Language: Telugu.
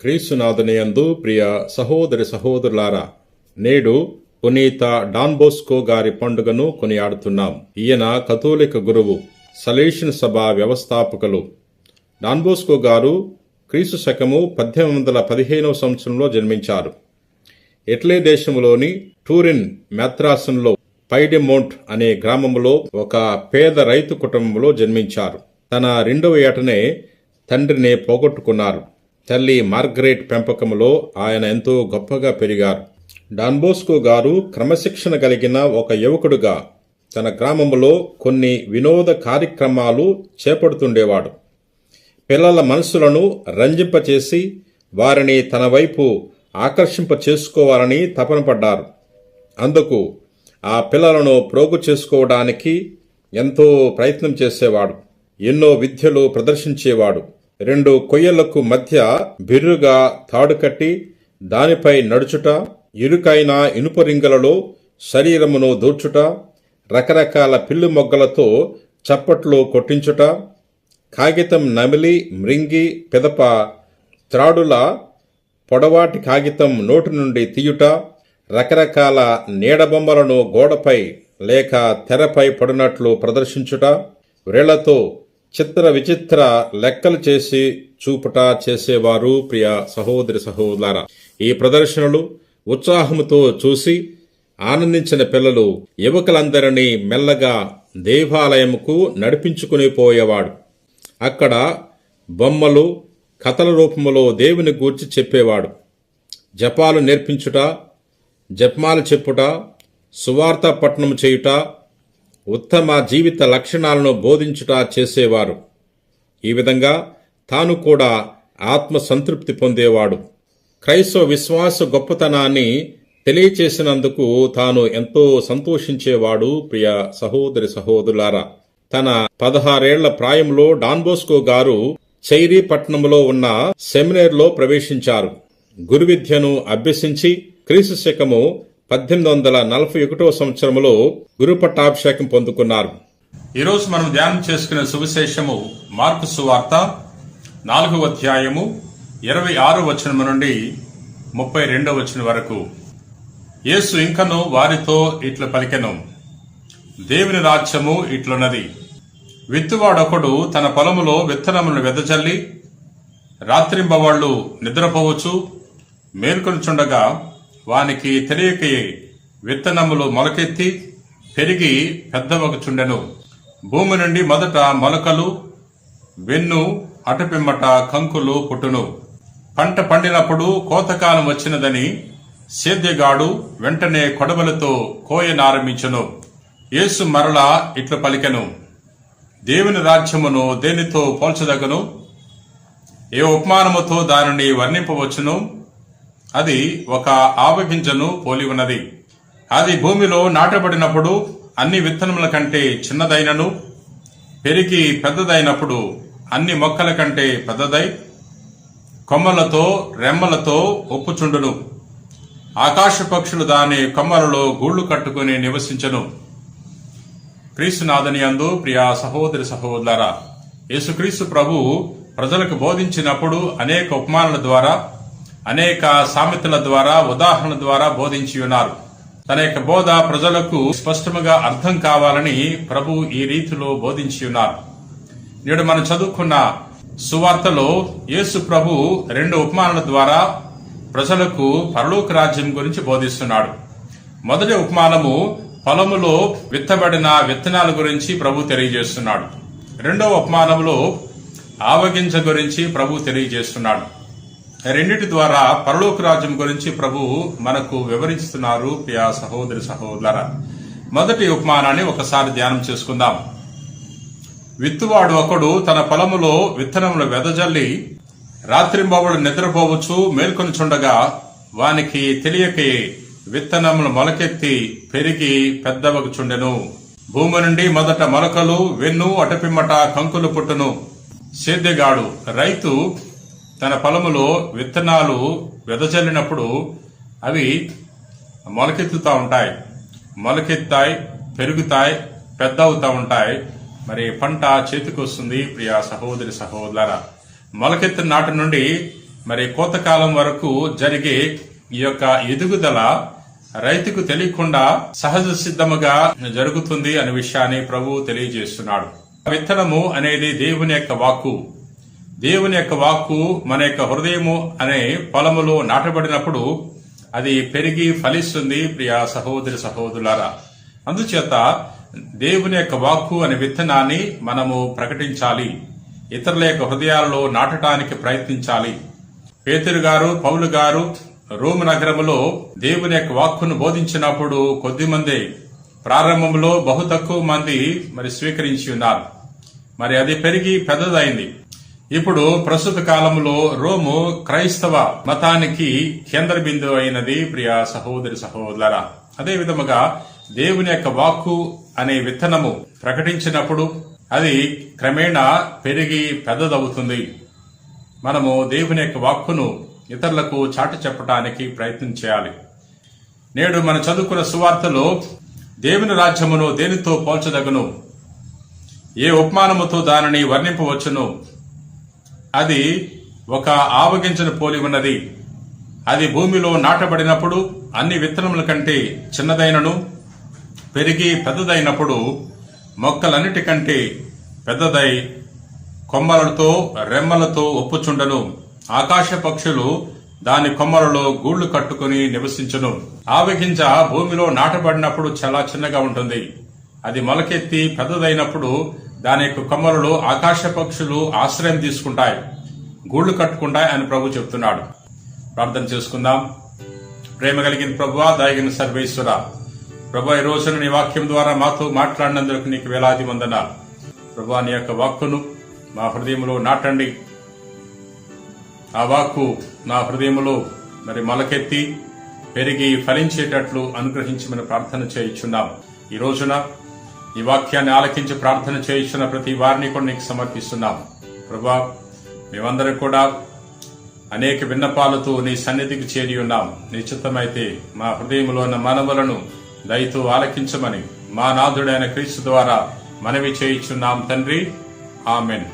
క్రీస్తునాథునియందు ప్రియ సహోదరి సహోదరులారా నేడు పునీత డాన్బోస్కో గారి పండుగను కొనియాడుతున్నాం. ఈయన కథోలిక గురువు సలేషన్ సభ వ్యవస్థాపకులు. డాన్బోస్కో గారు క్రీస్తు శకము పద్దెనిమిది వందల పదిహేనవ సంవత్సరంలో జన్మించారు. ఇటలీ దేశంలోని టూరిన్ మెత్రాసన్లో పైడెమౌంట్ అనే గ్రామంలో ఒక పేద రైతు కుటుంబంలో జన్మించారు. తన రెండవ ఏటనే తండ్రిని పోగొట్టుకున్నారు. తల్లి మార్గరేట్ పెంపకంలో ఆయన ఎంతో గొప్పగా పెరిగారు. డాన్బోస్కో గారు క్రమశిక్షణ కలిగిన ఒక యువకుడుగా తన గ్రామంలో కొన్ని వినోద కార్యక్రమాలు చేపడుతుండేవాడు. పిల్లల మనసులను రంజింపచేసి వారిని తన వైపు ఆకర్షింప చేసుకోవాలని తపన పడ్డారు. అందుకు ఆ పిల్లలను ప్రోగు చేసుకోవడానికి ఎంతో ప్రయత్నం చేసేవాడు. ఎన్నో విద్యలు ప్రదర్శించేవాడు. రెండు కొయ్యలకు మధ్య బిర్రుగా తాడు కట్టి దానిపై నడుచుట ఇరుకైన ఇనుప రింగలలో శరీరమును దూర్చుట రకరకాల పిల్లు మొగ్గలతో చప్పట్లు కొట్టించుట కాగితం నమిలి మృంగి పిదప త్రాడుల పొడవాటి కాగితం నోటి నుండి తీయుట రకరకాల నీడబొమ్మలను గోడపై లేక తెరపై పడినట్లు ప్రదర్శించుట వ్రేళ్ళతో చిత్ర విచిత్ర లెక్కలు చేసి చూపుట చేసేవారు ప్రియ సహోదరి సహోదర ఈ ప్రదర్శనలు ఉత్సాహముతో చూసి ఆనందించిన పిల్లలు యువకులందరినీ మెల్లగా దేవాలయముకు నడిపించుకుని పోయేవాడు. అక్కడ బొమ్మలు కథల రూపంలో దేవుని గూర్చి చెప్పేవాడు. జపాలు నేర్పించుట జపమాలు చెప్పుట సువార్త పట్టణం చేయుట ఉత్తమ జీవిత లక్షణాలను బోధించుట చేసేవారు. ఈ విధంగా తాను కూడా ఆత్మ సంతృప్తి పొందేవాడు. క్రైస్తవ విశ్వాస గొప్పతనాన్ని తెలియచేసినందుకు తాను ఎంతో సంతోషించేవాడు ప్రియ సహోదరి సహోదరులారా తన పదహారేళ్ళ ప్రాయంలో డాన్బోస్కో గారు చైరీ పట్టణంలో ఉన్న సెమినేర్లో ప్రవేశించారు. గురు విద్యను అభ్యసించి క్రీస్తు శకము పద్దెనిమిది వందల నలభై ఒకటో సంవత్సరంలో గురు పట్టాభిషేకం పొందుకున్నారు. ఈరోజు మనం ధ్యానం చేసుకునే సువిశేషము మార్కు సువార్త నాలుగవ అధ్యాయము ఇరవై ఆరు వచనము నుండి ముప్పై రెండవ వచనం వరకు. యేసు ఇంకను వారితో ఇట్ల పలికెను దేవుని రాజ్యము ఇట్లున్నది. విత్తువాడొకడు తన పొలములో విత్తనములను వెదజల్లి రాత్రింబవాళ్ళు నిద్రపోవచ్చు మేల్కొనుచుండగా వానికి తెలియక విత్తనములు మొలకెత్తి పెరిగి పెద్దవగుచుండెను. భూమి నుండి మొదట మొలకలు వెన్ను అటపిమ్మట కంకులు పుట్టును. పంట పండినప్పుడు కోతకాలం వచ్చినదని సేద్యగాడు వెంటనే కొడవలతో కోయనారంభించును. యేసు మరలా ఇట్లు పలికెను. దేవుని రాజ్యమును దేనితో పోల్చదగను? ఏ ఉపమానముతో దానిని వర్ణింపవచ్చును? అది ఒక ఆవగింజను పోలి ఉన్నది. అది భూమిలో నాటబడినప్పుడు అన్ని విత్తనముల కంటే చిన్నదైనను పెరిగి పెద్దదైనప్పుడు అన్ని మొక్కల కంటే పెద్దదై కొమ్మలతో రెమ్మలతో ఒప్పుచుండును. ఆకాశ పక్షులు దాని కొమ్మలలో గూళ్ళు కట్టుకుని నివసించను. క్రీస్తునాథని అందు ప్రియా సహోదరి సహోదరా యేసుక్రీస్తు ప్రభు ప్రజలకు బోధించినప్పుడు అనేక ఉపమానాల ద్వారా అనేక సామెతల ద్వారా ఉదాహరణ ద్వారా బోధించి ఉన్నారు తన యొక్క బోధ ప్రజలకు స్పష్టముగా అర్థం కావాలని ప్రభు ఈ రీతిలో బోధించి ఉన్నారు నేడు మనం చదువుకున్న సువార్తలో యేసు ప్రభు రెండు ఉపమానాల ద్వారా ప్రజలకు పరలోక రాజ్యం గురించి బోధిస్తున్నాడు. మొదటి ఉపమానము పొలములో విత్తబడిన విత్తనాల గురించి ప్రభు తెలియజేస్తున్నాడు. రెండవ ఉపమానంలో ఆవగింజ గురించి ప్రభు తెలియజేస్తున్నాడు. రెండిటి ద్వారా పరలోక రాజ్యం గురించి ప్రభు మనకు వివరిస్తున్నారు ప్రియా సహోదరి సహోదర మొదటి ఉపమానాన్ని ఒకసారి ధ్యానం చేసుకుందాం. విత్తువాడు ఒకడు తన పొలములో విత్తనములు వెదజల్లి రాత్రింబవడు నిద్రపోవచ్చు మేల్కొనిచుండగా వానికి తెలియకే విత్తనములు మొలకెత్తి పెరిగి పెద్దవగుచుండెను. భూమి నుండి మొదట మొలకలు వెన్ను అటపిమ్మట కంకులు పుట్టును. సేద్యగాడు రైతు తన పొలములో విత్తనాలు వెదజల్లినప్పుడు అవి మొలకెత్తుతూ ఉంటాయి. మొలకెత్తాయి పెరుగుతాయి పెద్ద అవుతా ఉంటాయి. మరి పంట చేతికి వస్తుంది ప్రియా సహోదరి సహోదర మొలకెత్తిన నాటి నుండి మరి కోతకాలం వరకు జరిగే ఈ యొక్క ఎదుగుదల రైతుకు తెలియకుండా సహజ సిద్ధముగా జరుగుతుంది అనే విషయాన్ని ప్రభు తెలియజేస్తున్నాడు. విత్తనము అనేది దేవుని యొక్క వాక్కు. దేవుని యొక్క వాక్కు మన యొక్క హృదయము అనే పొలములో నాటబడినప్పుడు అది పెరిగి ఫలిస్తుంది ప్రియ సహోదరి సహోదరులారా. అందుచేత దేవుని యొక్క వాక్కు అనే విత్తనాన్ని మనము ప్రకటించాలి. ఇతరుల యొక్క హృదయాలలో నాటడానికి ప్రయత్నించాలి. పేతురు గారు పౌలు గారు రోము నగరములో దేవుని యొక్క వాక్కును బోధించినప్పుడు కొద్ది మంది ప్రారంభంలో బహు తక్కువ మంది మరి స్వీకరించి ఉన్నారు. మరి అది పెరిగి పెద్దదైంది. ఇప్పుడు ప్రస్తుత కాలంలో రోము క్రైస్తవ మతానికి కేంద్ర బిందువు అయినది ప్రియ సహోదరి సహోదర అదే విధముగా దేవుని యొక్క వాక్కు అనే విత్తనము ప్రకటించినప్పుడు అది క్రమేణా పెరిగి పెద్దదవుతుంది. మనము దేవుని యొక్క వాక్కును ఇతరులకు చాటి చెప్పడానికి ప్రయత్నం చేయాలి. నేడు మన చదువుకున్న సువార్తలో దేవుని రాజ్యమును దేనితో పోల్చదగను? ఏ ఉపమానముతో దానిని వర్ణింపవచ్చును? అది ఒక ఆవగింజను పోలి ఉన్నది. అది భూమిలో నాటబడినప్పుడు అన్ని విత్తనముల కంటే చిన్నదైనను పెరిగి పెద్దదైనప్పుడు మొక్కలన్నిటికంటే పెద్దదై కొమ్మలతో రెమ్మలతో ఒప్పుచుండను. ఆకాశ పక్షులు దాని కొమ్మలలో గూళ్ళు కట్టుకుని నివసించును. ఆవగింజ భూమిలో నాటబడినప్పుడు చాలా చిన్నగా ఉంటుంది. అది మొలకెత్తి పెద్దదైనప్పుడు దాని యొక్క కొమ్మలలో ఆకాశ పక్షులు ఆశ్రయం తీసుకుంటాయి. గూళ్ళు కట్టుకుంటాయి అని ప్రభు చెప్తున్నాడు. ప్రార్థన చేసుకుందాం. ప్రేమ కలిగిన ప్రభువా దాగిన సర్వేశ్వర ప్రభు ఈ రోజున నీ వాక్యం ద్వారా మాతో మాట్లాడినందుకు నీకు వేలాది వందనాలు ప్రభు నీ యొక్క వాక్కును మా హృదయంలో నాటండి. ఆ వాక్కు నా హృదయములో మరి మొలకెత్తి పెరిగి ఫలించేటట్లు అనుగ్రహించమని ప్రార్థన చేయించున్నాం. ఈ రోజున ఈ వాక్యాన్ని ఆలకించి ప్రార్థన చేయించిన ప్రతి వారిని కూడా నీకు సమర్పిస్తున్నాం. ప్రభా మేమందరం కూడా అనేక విన్నపాలతో నీ సన్నిధికి చేరి ఉన్నాం. నిశ్చితమైతే మా హృదయంలో ఉన్న మనవులను దయతో ఆలకించమని మా నాథుడైన క్రీస్తు ద్వారా మనవి చేయించున్నాం తండ్రి. ఆమెన్.